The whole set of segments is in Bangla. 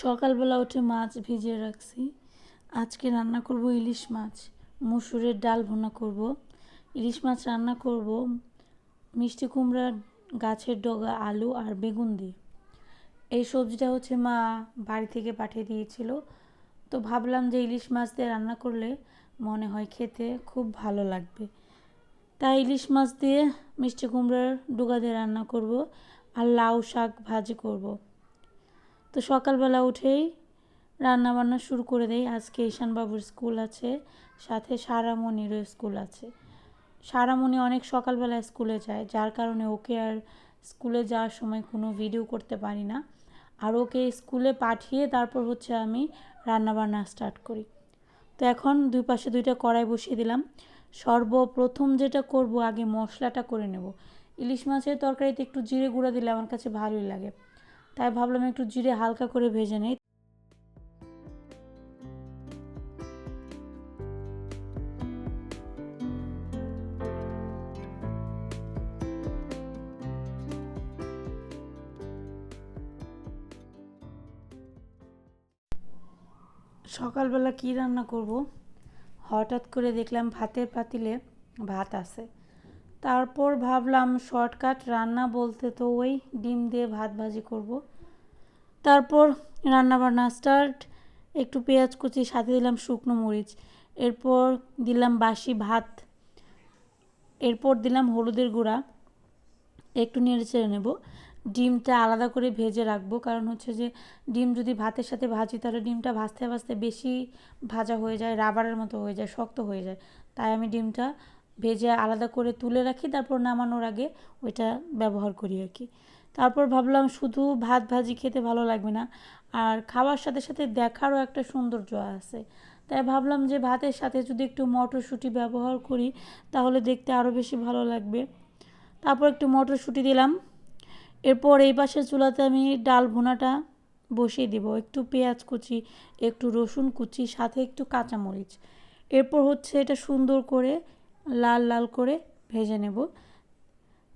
সকালবেলা উঠে মাছ ভিজিয়ে রাখছি। আজকে রান্না করব ইলিশ মাছ। মুসুরের ডাল ভুনা করব। ইলিশ মাছ রান্না করব মিষ্টি কুমড়ার গাছের ডগা, আলু আর বেগুন দিয়ে। এই সবজিটা হচ্ছে মা বাড়ি থেকে পাঠিয়ে দিয়েছিল। তো ভাবলাম যে ইলিশ মাছ দিয়ে রান্না করলে মনে হয় খেতে খুব ভালো লাগবে। তাই ইলিশ মাছ দিয়ে মিষ্টি কুমড়ার ডুগা দিয়ে রান্না করব আর লাউ শাক ভাজি করব। তো সকালবেলা উঠেই রান্না বান্না শুরু করে দেই। আজকে ঈশানবাবুর স্কুল আছে, সাথে সারামণিরও স্কুল আছে। সারামণি অনেক সকালবেলা স্কুলে যায়, যার কারণে ওকে আর স্কুলে যাওয়ার সময় কোনো ভিডিও করতে পারি না। আর ওকে স্কুলে পাঠিয়ে তারপর হচ্ছে আমি রান্নাবান্না স্টার্ট করি। তো এখন দুই পাশে দুইটা কড়াই বসিয়ে দিলাম। সর্বপ্রথম যেটা করব, আগে মশলাটা করে নেব। ইলিশ মাছের তরকারিতে একটু জিরে গুঁড়া দিলে আমার কাছে ভালোই লাগে। তাই ভাবলাম একটু জিরে হালকা করে ভেজে নেই। সকালবেলা কি রান্না করব? হঠাৎ করে দেখলাম ভাতের পাতিলে ভাত আছে। তারপর ভাবলাম শর্টকাট রান্না বলতে তো ওই ডিম দিয়ে ভাত ভাজি করব। তারপর রান্না বান্না স্টার্ট একটু পেঁয়াজ কুচি, সাথে দিলাম শুকনো মরিচ, এরপর দিলাম বাসি ভাত, এরপর দিলাম হলুদের গুঁড়া, একটু নেড়ে চেড়ে নেব। ডিমটা আলাদা করে ভেজে রাখব, কারণ হচ্ছে যে ডিম যদি ভাতের সাথে ভাজি, তাহলে ডিমটা ভাজতে ভাজতে বেশি ভাজা হয়ে যায়, রাবারের মতো হয়ে যায়, শক্ত হয়ে যায়। তাই আমি ডিমটা ভেজে আলাদা করে তুলে রাখি, তারপর নামানোর আগে ওইটা ব্যবহার করি আর কি। তারপর ভাবলাম শুধু ভাত ভাজি খেতে ভালো লাগবে না, আর খাওয়ার সাথে সাথে দেখারও একটা সৌন্দর্য আছে। তাই ভাবলাম যে ভাতের সাথে যদি একটু মটরশুঁটি ব্যবহার করি, তাহলে দেখতে আরও বেশি ভালো লাগবে। তারপর একটু মটরশুঁটি দিলাম। এরপর এই পাশের চুলাতে আমি ডাল ভুনাটা বসিয়ে দিব, একটু পেঁয়াজ কুচি, একটু রসুন কুচি, সাথে একটু কাঁচামরিচ। এরপর হচ্ছে এটা সুন্দর করে লাল লাল করে ভেজে নেব।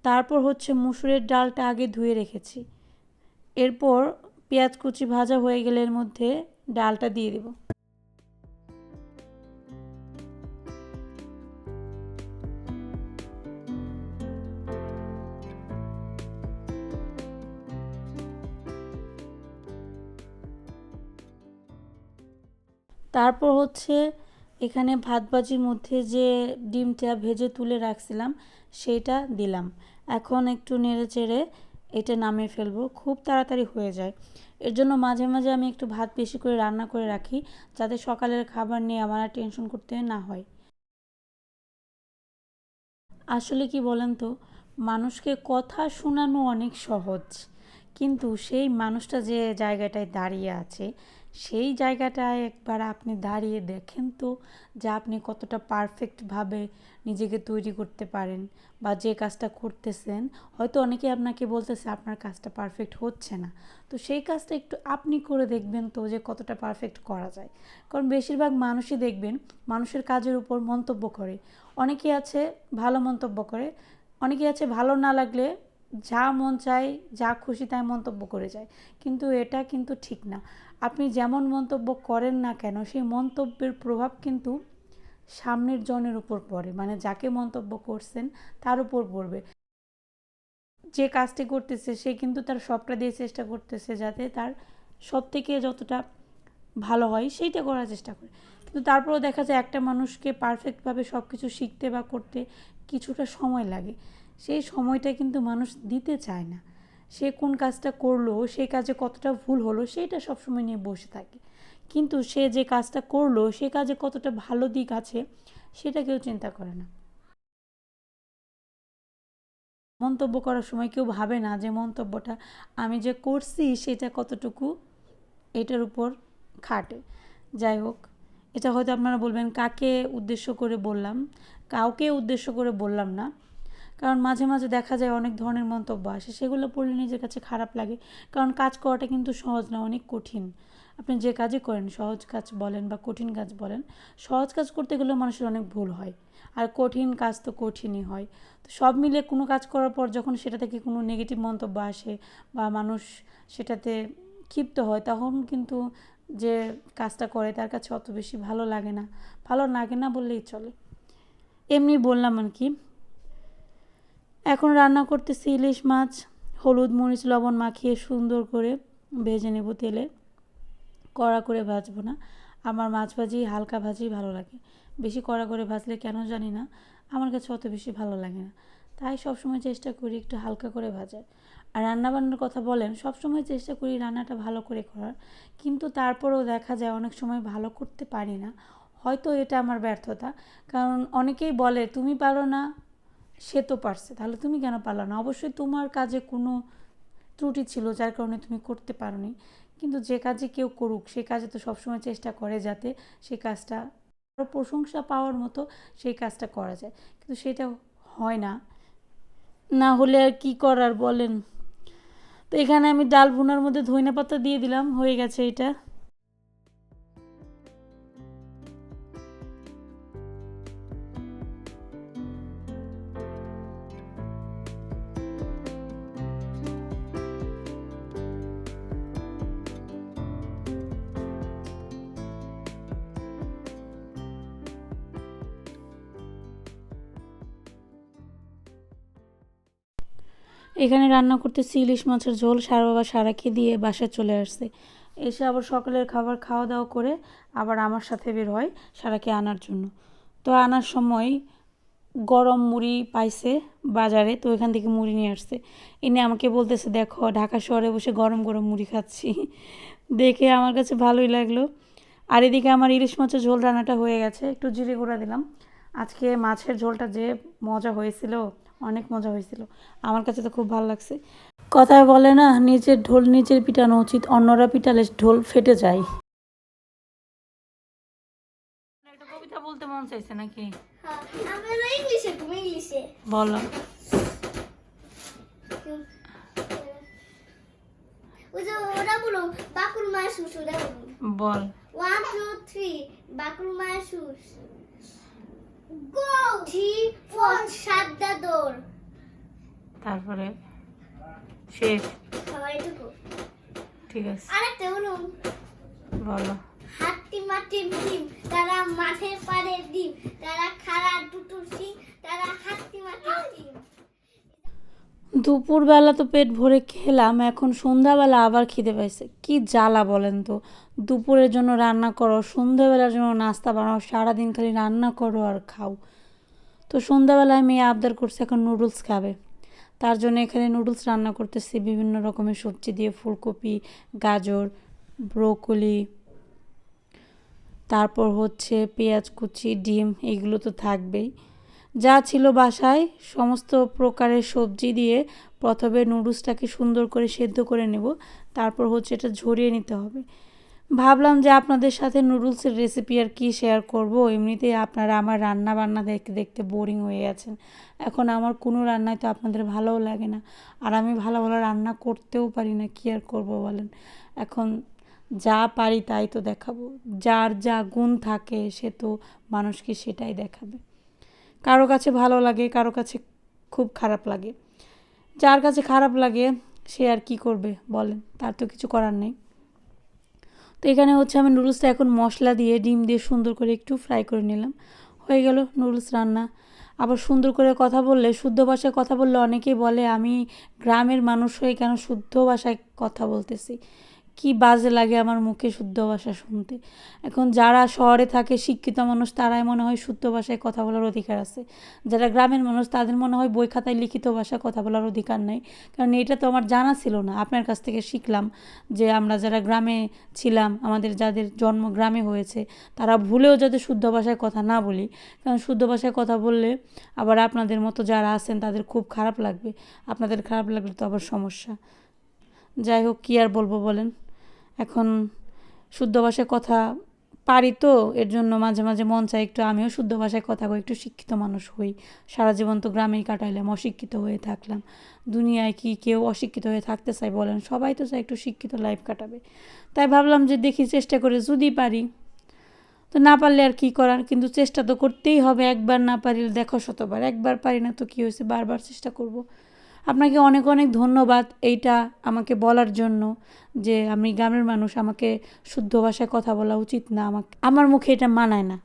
তারপর হচ্ছে মুসুরের ডালটা আগে ধুয়ে রেখেছি। এরপর পেঁয়াজ কুচি ভাজা হয়ে গেলে এর মধ্যে ডালটা দিয়ে দেব। তারপর হচ্ছে এখানে ভাত ভাজির মধ্যে যে ডিমটা ভেজে তুলে রাখছিলাম সেটা দিলাম। এখন একটু নেড়ে চেড়ে এটা নামিয়ে ফেলব, খুব তাড়াতাড়ি হয়ে যায়। এর জন্য মাঝে মাঝে আমি একটু ভাত বেশি করে রান্না করে রাখি, যাতে সকালের খাবার নিয়ে আমার আর টেনশন করতে না হয়। আসলে কি বলেন তো, মানুষকে কথা শোনানো অনেক সহজ। কিন্তু সেই মানুষটা যে জায়গাটায় দাঁড়িয়ে আছে সেই জায়গাটায় একবার আপনি দাঁড়িয়ে দেখেন তো যে আপনি কতটা পারফেক্টভাবে নিজেকে তৈরি করতে পারেন বা যে কাজটা করতেছেন। হয়তো অনেকে আপনাকে বলতেছে, আপনার কাজটা পারফেক্ট হচ্ছে না। তো সেই কাজটা একটু আপনি করে দেখবেন তো যে কতটা পারফেক্ট করা যায়। কারণ বেশিরভাগ মানুষই দেখবেন মানুষের কাজের উপর মন্তব্য করে। অনেকে আছে ভালো মন্তব্য করে অনেকে আছে ভালো না লাগলে যা মন চায়, যা খুশি তাই মন্তব্য করে যায়। কিন্তু এটা কিন্তু ঠিক না। আপনি যেমন মন্তব্য করেন না কেন, সেই মন্তব্যের প্রভাব কিন্তু সামনের জনের উপর পড়ে। মানে যাকে মন্তব্য করছেন, তার উপর পড়বে। যে কাজটি করতেছে, সে কিন্তু তার সবটা দিয়ে চেষ্টা করতেছে যাতে তার সব থেকে যতটা ভালো হয়, সেইটা করার চেষ্টা করে। কিন্তু তারপরেও দেখা যায় একটা মানুষকে পারফেক্টভাবে সব কিছু শিখতে বা করতে কিছুটা সময় লাগে। সেই সময়টা কিন্তু মানুষ দিতে চায় না। সে কোন কাজটা করল সেই কাজে কতটা ভুল হলো সেটা সবসময় নিয়ে বসে থাকে। কিন্তু সে যে কাজটা করল, সে কাজে কতটা ভালো দিক আছে, সেটা কেউ চিন্তা করে না। মন্তব্য করার সময় কেউ ভাবে না যে মন্তব্যটা আমি যে করছি, সেটা কতটুকু এটার উপর খাটে। যাই হোক, এটা হয়তো আপনারা বলবেন, কাকে উদ্দেশ্য করে বললাম? কাউকে উদ্দেশ্য করে বললাম না। কারণ মাঝে মাঝে দেখা যায় অনেক ধরনের মন্তব্য আসে, সেগুলো পড়লে নিজের কাছে খারাপ লাগে। কারণ কাজ করাটা কিন্তু সহজ না, অনেক কঠিন। আপনি যে কাজই করেন, সহজ কাজ বলেন বা কঠিন কাজ বলেন, সহজ কাজ করতে গেলেও মানুষের অনেক ভুল হয়। আর কঠিন কাজ তো কঠিনই হয়। তো সব মিলে কোনো কাজ করার পর যখন সেটা থেকে কোনো নেগেটিভ মন্তব্য আসে বা মানুষ সেটাতে ক্ষিপ্ত হয়, তখন কিন্তু যে কাজটা করে তার কাছে অত বেশি ভালো লাগে না। ভালো লাগে না বললেই চলে। এমনি বললাম আর কি এখন রান্না করতেছি ইলিশ মাছ, হলুদ, মরিচ, লবণ মাখিয়ে সুন্দর করে ভেজে নেব তেলে। কড়া করে ভাজবো না। আমার মাছ ভাজি, হালকা ভাজি ভালো লাগে। বেশি কড়া করে ভাজলে কেন জানি না, আমার কাছে অত বেশি ভালো লাগে না। তাই সবসময় চেষ্টা করি একটু হালকা করে ভাজার। আর রান্নাবান্নার কথা বলেন, সবসময় চেষ্টা করি রান্নাটা ভালো করে করার। কিন্তু তারপরেও দেখা যায় অনেক সময় ভালো করতে পারি না। হয়তো এটা আমার ব্যর্থতা। কারণ অনেকেই বলে, তুমি পারো না সে তো পারছে, তাহলে তুমি কেন পারল না? অবশ্যই তোমার কাজে কোনো ত্রুটি ছিল, যার কারণে তুমি করতে পারোনি। কিন্তু যে কাজে কেউ করুক, সে কাজে তো সবসময় চেষ্টা করে যাতে সেই কাজটা আরও প্রশংসা পাওয়ার মতো সেই কাজটা করা যায়। কিন্তু সেটা হয় না। না হলে আর কী করার বলেন? তো এখানে আমি ডাল ভুনার মধ্যে ধইনা পাতা দিয়ে দিলাম, হয়ে গেছে এটা। এখানে রান্না করতেছি ইলিশ মাছের ঝোল সারা বাবা সারাকে দিয়ে বাসায় চলে আসছে। এসে আবার সকালের খাবার খাওয়া দাওয়া করে আবার আমার সাথে বের হয় সারাকে আনার জন্য। তো আনার সময় গরম মুড়ি পাইছে বাজারে, তো এখান থেকে মুড়ি নিয়ে আসছে। এনে আমাকে বলতেছে, দেখো, ঢাকা শহরে বসে গরম গরম মুড়ি খাচ্ছি। দেখে আমার কাছে ভালোই লাগল। আর এদিকে আমার ইলিশ মাছের ঝোল রান্নাটা হয়ে গেছে। একটু জিরে গুঁড়া দিলাম। আজকে মাছের ঝোলটা যে মজা হয়েছিল অনেক মজা হয়েছিল। আমার কাছে তো খুব ভালো লাগছে। কথায় বলে না নিজের ঢোল নিজের পিটানো উচিত অন্যরা পিটালে ঢোল ফেটে যায়। কবিতা বলতে মন চাইছে নাকি? হ্যাঁ, ইংলিশে তুমি ইংলিশে। বলো। বল ওয়ান টু থ্রি বাকুর মায়ের থ্রি সাতটা দৌড় তারপরে শেষ। সবাই এটুকু ঠিক আছে। আরেকটা বলুন। বলো। হাতি মাটি ডিম তারা মাঠে পারে ডিম তারা খাড়া দুটো সিং তারা হাট্টি মাটি ডিম দুপুরবেলা তো পেট ভরে খেলাম, এখন সন্ধ্যাবেলা আবার খিদে পাইছে। কি জ্বালা বলেন তো? দুপুরের জন্য রান্না করো, সন্ধ্যাবেলার জন্য নাস্তা বানাও, সারাদিন খালি রান্না করো আর খাও। তো সন্ধ্যাবেলায় মেয়ে আবদার করছে এখন নুডলস খাবে। তার জন্য এখানে নুডলস রান্না করতেছি, বিভিন্ন রকমের সবজি দিয়ে, ফুলকপি, গাজর, ব্রোকলি, তারপর হচ্ছে পেঁয়াজ কুচি, ডিম এগুলো তো থাকবেই। যা ছিল বাসায়, সমস্ত প্রকারের সবজি দিয়ে প্রথমে নুডলসটাকে সুন্দর করে সেদ্ধ করে নেব। তারপর হচ্ছে এটা ঝরিয়ে নিতে হবে। ভাবলাম যে আপনাদের সাথে নুডলসের রেসিপি আর কি শেয়ার করব। এমনিতেই আপনারা আমার রান্না বান্না দেখতে দেখতে বোরিং হয়ে গেছেন। এখন আমার কোনো রান্নায় তো আপনাদের ভালোও লাগে না। আর আমি ভালো ভালো রান্না করতেও পারি না, কী আর করব বলেন? এখন যা পারি তাই তো দেখাবো। যার যা গুণ থাকে সে তো মানুষকে সেটাই দেখাবে। কারও কাছে ভালো লাগে, কারও কাছে খুব খারাপ লাগে। যার কাছে খারাপ লাগে, সে আর কি করবে বলেন, তার তো কিছু করার নেই। তো এখানে হচ্ছে আমি নুডলসটা এখন মশলা দিয়ে, ডিম দিয়ে সুন্দর করে একটু ফ্রাই করে নিলাম। হয়ে গেল নুডলস রান্না। আবার সুন্দর করে কথা বললে, শুদ্ধ ভাষায় কথা বললে অনেকেই বলে, আমি গ্রামের মানুষ হয়ে কেন শুদ্ধ ভাষায় কথা বলতেছি? কি বাজে লাগে আমার মুখে শুদ্ধ ভাষা শুনতে। এখন যারা শহরে থাকে, শিক্ষিত মানুষ, তারাই মনে হয় শুদ্ধ ভাষায় কথা বলার অধিকার আছে। যারা গ্রামের মানুষ, তাদের মনে হয় বই খাতায় লিখিত ভাষায় কথা বলার অধিকার নেই। কারণ এটা তো আমার জানা ছিল না। আপনার কাছ থেকে শিখলাম যে আমরা যারা গ্রামে ছিলাম, আমাদের যাদের জন্ম গ্রামে হয়েছে, তারা ভুলেও যাতে শুদ্ধ ভাষায় কথা না বলি। কারণ শুদ্ধ ভাষায় কথা বললে আবার আপনাদের মতো যারা আছেন, তাদের খুব খারাপ লাগবে। আপনাদের খারাপ লাগলে তো আবার সমস্যা। যাই হোক, কী আর বলব বলেন? এখন শুদ্ধ ভাষায় কথা পারি তো, এর জন্য মাঝে মাঝে মন চায় একটু আমিও শুদ্ধ ভাষায় কথা কই একটু শিক্ষিত মানুষ হই। সারা জীবন তো গ্রামেই কাটাইলাম, অশিক্ষিত হয়ে থাকলাম। দুনিয়ায় কি কেউ অশিক্ষিত হয়ে থাকতে চাই বলেন? সবাই তো চায় একটু শিক্ষিত লাইফ কাটাবে। তাই ভাবলাম যে দেখি চেষ্টা করে যদি পারি, তো না পারলে আর কি করার? কিন্তু চেষ্টা তো করতেই হবে, একবার না পারিলে দেখো শতবার, একবার পারি না তো কী হয়েছে? বারবার চেষ্টা করব। আপনাকে অনেক অনেক ধন্যবাদ এইটা আমাকে বলার জন্য যে আমি গ্রামের মানুষ, আমাকে শুদ্ধ ভাষায় কথা বলা উচিত না, আমাকে আমার মুখে এটা মানায় না।